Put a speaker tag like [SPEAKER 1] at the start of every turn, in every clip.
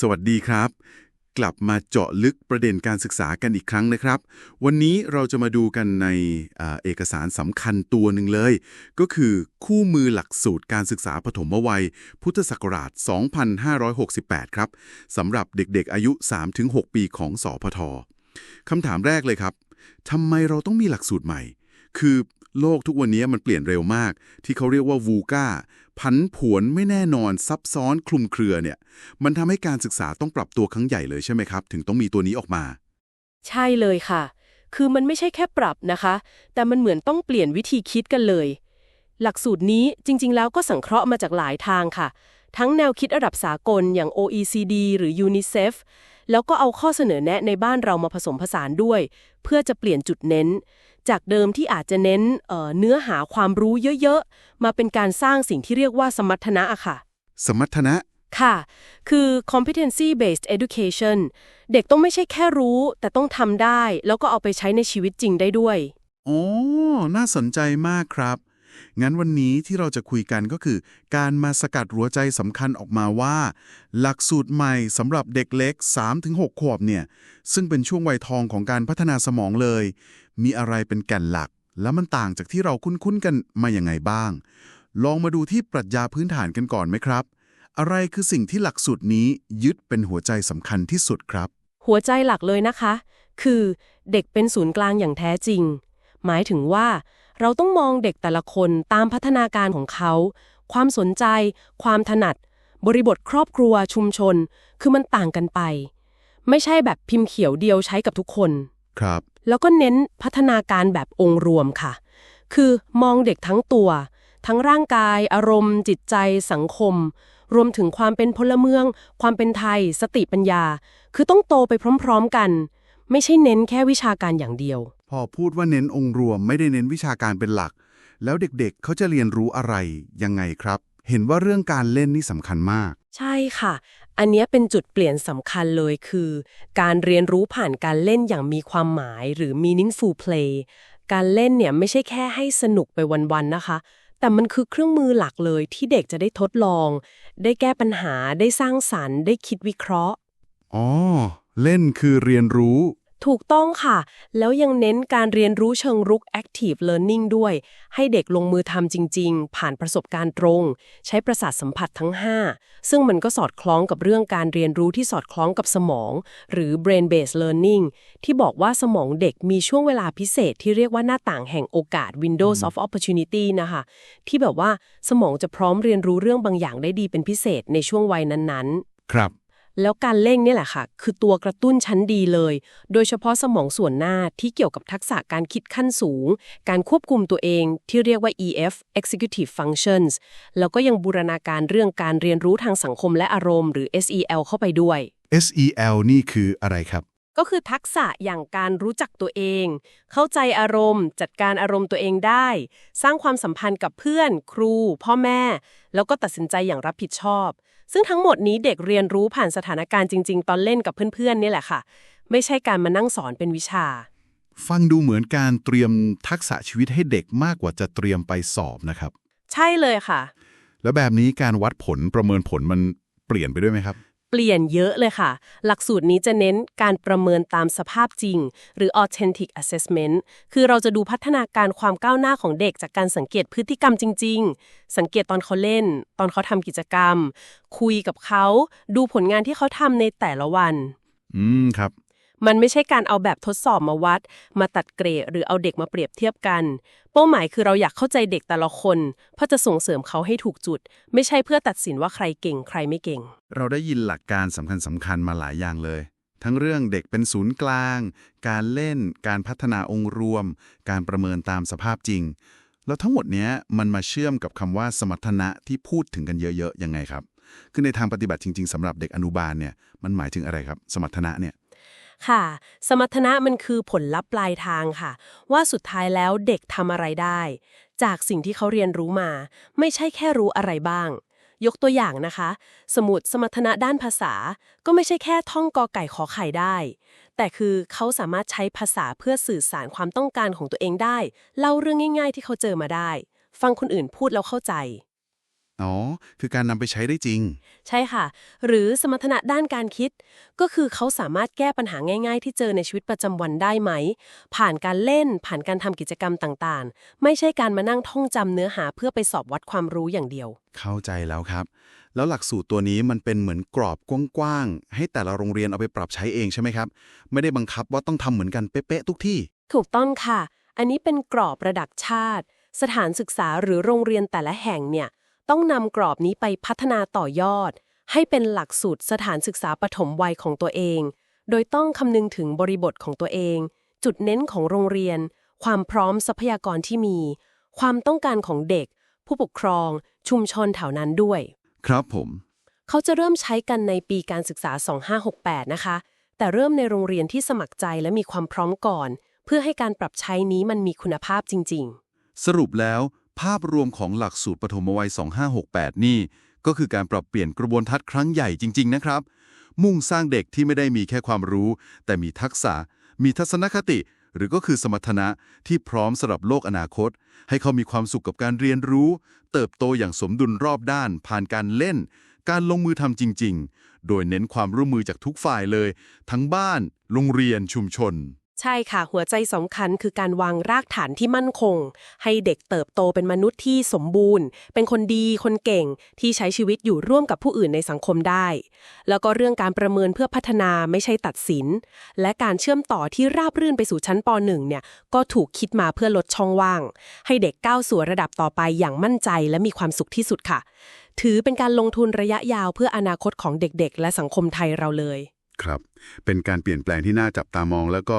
[SPEAKER 1] สวัสดีครับ กลับมาเจาะลึกประเด็นการศึกษากันอีกครั้งนะครับ วันนี้เราจะมาดูกันในอเอกสารสำคัญตัวหนึ่งเลย ก็คือคู่มือหลักสูตรการศึกษาปฐมวัย พุทธศักราช 2568 ครับสำหรับเด็กๆอายุ 3-6 ปีของสอพทคำถามแรกเลยครับทำไมเราต้องมีหลักสูตรใหม่ คือโลกทุกวันนี้มันเปลี่ยนเร็วมาก ที่เขาเรียกว่าวูกา พันผวนไม่แน่นอนซับซ้อนคลุมเครือเนี่ย มันทำให้การศึกษาต้องปรับตัวครั้งใหญ่เลยใช่ไหมครับ ถึงต้องมีตัวนี้ออกมา
[SPEAKER 2] ใช่เลยค่ะ คือมันไม่ใช่แค่ปรับนะคะ แต่มันเหมือนต้องเปลี่ยนวิธีคิดกันเลย หลักสูตรนี้จริง ๆ แล้วก็สังเคราะห์มาจากหลายทางค่ะ ทั้งแนวคิดระดับสากลอย่าง OECD หรือ UNICEF แล้วก็เอาข้อเสนอแนะในบ้านเรามาผสมผสานด้วย เพื่อจะเปลี่ยนจุดเน้น จากเดิมที่อาจจะเน้นเอ่อเนื้อหาความรู้เยอะๆ มาเป็นการสร้างสิ่งที่เรียกว่าสมรรถนะอะค่ะ
[SPEAKER 1] สมรรถนะ
[SPEAKER 2] ค่ะ คือ competency based education เด็กต้องไม่ใช่แค่รู้ แต่ต้องทำได้ แล้วก็เอาไปใช้ในชีวิตจริงได้ด้วย
[SPEAKER 1] อ๋อ น่าสนใจมากครับ งั้นวันนี้ที่เราจะคุยกันก็คือ การมาสกัดหัวใจสำคัญออกมาว่า หลักสูตรใหม่สำหรับเด็กเล็ก 3-6 ขวบเนี่ยซึ่งเป็นช่วงวัยทองของการพัฒนาสมองเลย มีอะไรเป็นแก่นหลัก แล้วมันต่างจากที่เราคุ้นๆกันมาอย่างไงบ้าง ลองมาดูที่ปรัชญาพื้นฐานกันก่อนไหมครับ อะไรคือสิ่งที่หลักสูตรนี้ยึดเป็นหัวใจสำคัญที่สุดครับ
[SPEAKER 2] หัวใจหลักเลยนะคะ คือ เด็กเป็นศูนย์กลางอย่างแท้จริง หมายถึงว่า เราต้องมองเด็กแต่ละคนตามพัฒนาการของเขา ความสนใจ ความถนัด บริบทครอบครัวชุมชน คือมันต่างกันไป ไม่ใช่แบบพิมพ์เขียวเดียวใช้กับทุกคน
[SPEAKER 1] ครับ
[SPEAKER 2] แล้วก็เน้นพัฒนาการแบบองค์รวมค่ะ คือมองเด็กทั้งตัว ทั้งร่างกาย อารมณ์ จิตใจ สังคม รวมถึงความเป็นพลเมือง ความเป็นไทย สติปัญญา คือต้องโตไปพร้อม ๆกัน ไม่ใช่เน้นแค่วิชาการอย่างเดียว
[SPEAKER 1] พ อพูดว่าเน้นองค์รวมไม่ได้เน้นวิชาการเป็นหลัก แล้วเด็กๆเขาจะเรียนรู้อะไรยังไงครับ เห็นว่าเรื่องการเล่นนี่สำคัญมาก
[SPEAKER 2] ใช่ค่ะ อันเนี้ยเป็นจุดเปลี่ยนสำคัญเลยคือ การเรียนรู้ผ่านการเล่นอย่างมีความหมายหรือ meaningful play การเล่นเนี่ยไม่ใช่แค่ให้สนุกไปวันๆนะคะ แต่มันคือเครื่องมือหลักเลยที่เด็กจะได้ทดลอง ได้แก้ปัญหาได้สร้างสรรค์ ได้คิดวิเคราะห์
[SPEAKER 1] อ๋อ เล่นคือเรียนรู้
[SPEAKER 2] ถูกต้องค่ะ แล้วยังเน้นการเรียนรู้เชิงรุก active learning ด้วย ให้เด็กลงมือทำจริง ๆ ผ่านประสบการณ์ตรง ใช้ประสาทสัมผัสทั้ง 5 ซึ่งมันก็สอดคล้องกับเรื่องการเรียนรู้ที่สอดคล้องกับสมอง หรือ brain based learning ที่บอกว่าสมองเด็กมีช่วงเวลาพิเศษที่เรียกว่าหน้าต่างแห่งโอกาส windows of opportunity นะคะ ที่แบบว่าสมองจะพร้อมเรียนรู้เรื่องบางอย่างได้ดีเป็นพิเศษในช่วงวัยนั้นๆ
[SPEAKER 1] ครับ
[SPEAKER 2] แล้วการเล่นเนี่ยแหละค่ะ คือตัวกระตุ้นชั้นดีเลย โดยเฉพาะสมองส่วนหน้าที่เกี่ยวกับทักษะการคิดขั้นสูง การควบคุมตัวเองที่เรียกว่า EF Executive Functions แล้วก็ยังบูรณาการเรื่องการเรียนรู้ทางสังคมและอารมณ์หรือ SEL เข้าไปด้วย
[SPEAKER 1] SEL นี่คืออะไรครับ
[SPEAKER 2] ก็คือทักษะอย่างการรู้จักตัวเอง เข้าใจอารมณ์ จัดการอารมณ์ตัวเองได้ สร้างความสัมพันธ์กับเพื่อน ครู พ่อแม่ แล้วก็ตัดสินใจอย่างรับผิดชอบ ซึ่งทั้งหมดนี้เด็กเรียนรู้ผ่านสถานการณ์จริง ๆ ตอนเล่นกับเพื่อนๆนี่แหละค่ะ ไม่ใช่การมานั่งสอนเป็นวิชา
[SPEAKER 1] ฟังดูเหมือนการเตรียมทักษะชีวิตให้เด็กมากกว่าจะเตรียมไปสอบนะครับ
[SPEAKER 2] ใช่เลยค่ะ
[SPEAKER 1] แล้วแบบนี้การวัดผลประเมินผลมันเปลี่ยนไปด้วยไหมครับ
[SPEAKER 2] เปลี่ยนเยอะเลยค่ะ หลักสูตรนี้จะเน้นการประเมินตามสภาพจริง หรือ authentic assessment คือเราจะดูพัฒนาการความก้าวหน้าของเด็กจากการสังเกตพฤติกรรมจริง ๆ สังเกตตอนเขาเล่น ตอนเขาทำกิจกรรม คุยกับเขา ดูผลงานที่เขาทำในแต่ละวัน
[SPEAKER 1] อืมครับ
[SPEAKER 2] มันไม่ใช่การเอาแบบทดสอบมาวัด มาตัดเกรดหรือเอาเด็กมาเปรียบเทียบกัน เป้าหมายคือเราอยากเข้าใจเด็กแต่ละคนเพื่อจะส่งเสริมเขาให้ถูกจุด ไม่ใช่เพื่อตัดสินว่าใครเก่งใครไม่เก่ง
[SPEAKER 1] เราได้ยินหลักการสำคัญสำคัญมาหลายอย่างเลย ทั้งเรื่องเด็กเป็นศูนย์กลาง การเล่น การพัฒนาองค์รวม การประเมินตามสภาพจริง แล้วทั้งหมดนี้มันมาเชื่อมกับคำว่าสมรรถนะที่พูดถึงกันเยอะๆยังไงครับคือในทางปฏิบัติจริง ๆสำหรับเด็กอนุบาลเนี่ยมันหมายถึงอะไรครับ สมรรถนะเนี่ย
[SPEAKER 2] ค่ะ สมรรถนะมันคือผลลัพธ์ปลายทางค่ะ ว่าสุดท้ายแล้วเด็กทำอะไรได้ จากสิ่งที่เขาเรียนรู้มา ไม่ใช่แค่รู้อะไรบ้าง ยกตัวอย่างนะคะ สมุดสมรรถนะด้านภาษา ก็ไม่ใช่แค่ท่องกอไก่ขอไข่ได้ แต่คือเขาสามารถใช้ภาษาเพื่อสื่อสารความต้องการของตัวเองได้ เล่าเรื่องง่าย ๆ ที่เขาเจอมาได้ ฟังคนอื่นพูดแล้วเข้าใจ
[SPEAKER 1] อ๋อ คือการนำไปใช้ได้จริง
[SPEAKER 2] ใช่ค่ะ หรือสมรรถนะด้านการคิด ก็คือเขาสามารถแก้ปัญหาง่าย ๆ ที่เจอในชีวิตประจำวันได้ไหม ผ่านการเล่น ผ่านการทำกิจกรรมต่างๆ ไม่ใช่การมานั่งท่องจำเนื้อหาเพื่อไปสอบวัดความรู้อย่างเดียว
[SPEAKER 1] เข้าใจแล้วครับ แล้วหลักสูตรตัวนี้มันเป็นเหมือนกรอบกว้างๆ ให้แต่ละโรงเรียนเอาไปปรับใช้เองใช่ไหมครับ ไม่ได้บังคับว่าต้องทำเหมือนกันเป๊ะๆทุกที่
[SPEAKER 2] ถูกต้องค่ะ อันนี้เป็นกรอบระดับชาติ สถานศึกษาหรือโรงเรียนแต่ละแห่งเนี่ย ต้องนำกรอบนี้ไปพัฒนาต่อยอด ให้เป็นหลักสูตรสถานศึกษาปฐมวัยของตัวเอง โดยต้องคำนึงถึงบริบทของตัวเอง จุดเน้นของโรงเรียน ความพร้อมทรัพยากรที่มี ความต้องการของเด็ก ผู้ปกครอง ชุมชนแถวนั้นด้วย
[SPEAKER 1] ครับผม
[SPEAKER 2] เขาจะเริ่มใช้กันในปีการศึกษา 2568 นะคะ แต่เริ่มในโรงเรียนที่สมัครใจและมีความพร้อมก่อน เพื่อให้การปรับใช้นี้มันมีคุณภาพจริง
[SPEAKER 1] สรุปแล้ว ภาพรวมของหลักสูตรปฐมวัย 2568 นี่ ก็คือการปรับเปลี่ยนกระบวนทัศน์ครั้งใหญ่จริง ๆ นะครับ มุ่งสร้างเด็กที่ไม่ได้มีแค่ความรู้ แต่มีทักษะ มีทัศนคติ หรือก็คือสมรรถนะที่พร้อมสำหรับโลกอนาคต ให้เขามีความสุขกับการเรียนรู้ เติบโตอย่างสมดุลรอบด้าน ผ่านการเล่น การลงมือทำจริง ๆ โดยเน้นความร่วมมือจากทุกฝ่ายเลย ทั้งบ้าน โรงเรียนชุมชน
[SPEAKER 2] ใช่ค่ะหัวใจสำคัญคือการวางรากฐานที่มั่นคง ให้เด็กเติบโตเป็นมนุษย์ที่สมบูรณ์ เป็นคนดีคนเก่งที่ใช้ชีวิตอยู่ร่วมกับผู้อื่นในสังคมได้ แล้วก็เรื่องการประเมินเพื่อพัฒนาไม่ใช่ตัดสิน และการเชื่อมต่อที่ราบรื่นไปสู่ชั้นป .1 เนี่ยก็ถูกคิดมาเพื่อลดช่องว่าง ให้เด็กก้าวสู่ระดับต่อไปอย่างมั่นใจและมีความสุขที่สุดค่ะ ถือเป็นการลงทุนระยะยาวเพื่ออนาคตของเด็กๆ และสังคมไทยเราเลย
[SPEAKER 1] ครับ เป็นการเปลี่ยนแปลงที่น่าจับตามอง แล้วก็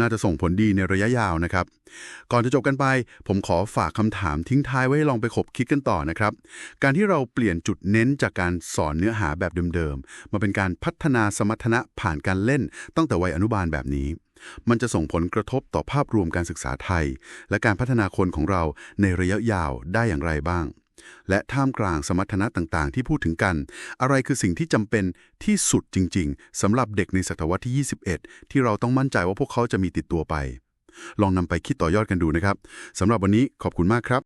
[SPEAKER 1] น่าจะส่งผลดีในระยะยาวนะครับ ก่อนจะจบกันไป ผมขอฝากคำถามทิ้งท้ายไว้ลองไปขบคิดกันต่อนะครับ การที่เราเปลี่ยนจุดเน้นจากการสอนเนื้อหาแบบเดิมๆ มาเป็นการพัฒนาสมรรถนะผ่านการเล่น ตั้งแต่วัยอนุบาลแบบนี้ มันจะส่งผลกระทบต่อภาพรวมการศึกษาไทย และการพัฒนาคนของเราในระยะยาวได้อย่างไรบ้าง และท่ามกลางสมรรถนะต่างๆ ที่พูดถึงกัน อะไรคือสิ่งที่จำเป็นที่สุดจริง ๆสำหรับเด็กในศตวรรษที่ 21 ที่เราต้องมั่นใจว่าพวกเขาจะมีติดตัวไป ลองนำไปคิดต่อยอดกันดูนะครับสำหรับวันนี้ขอบคุณมากครับ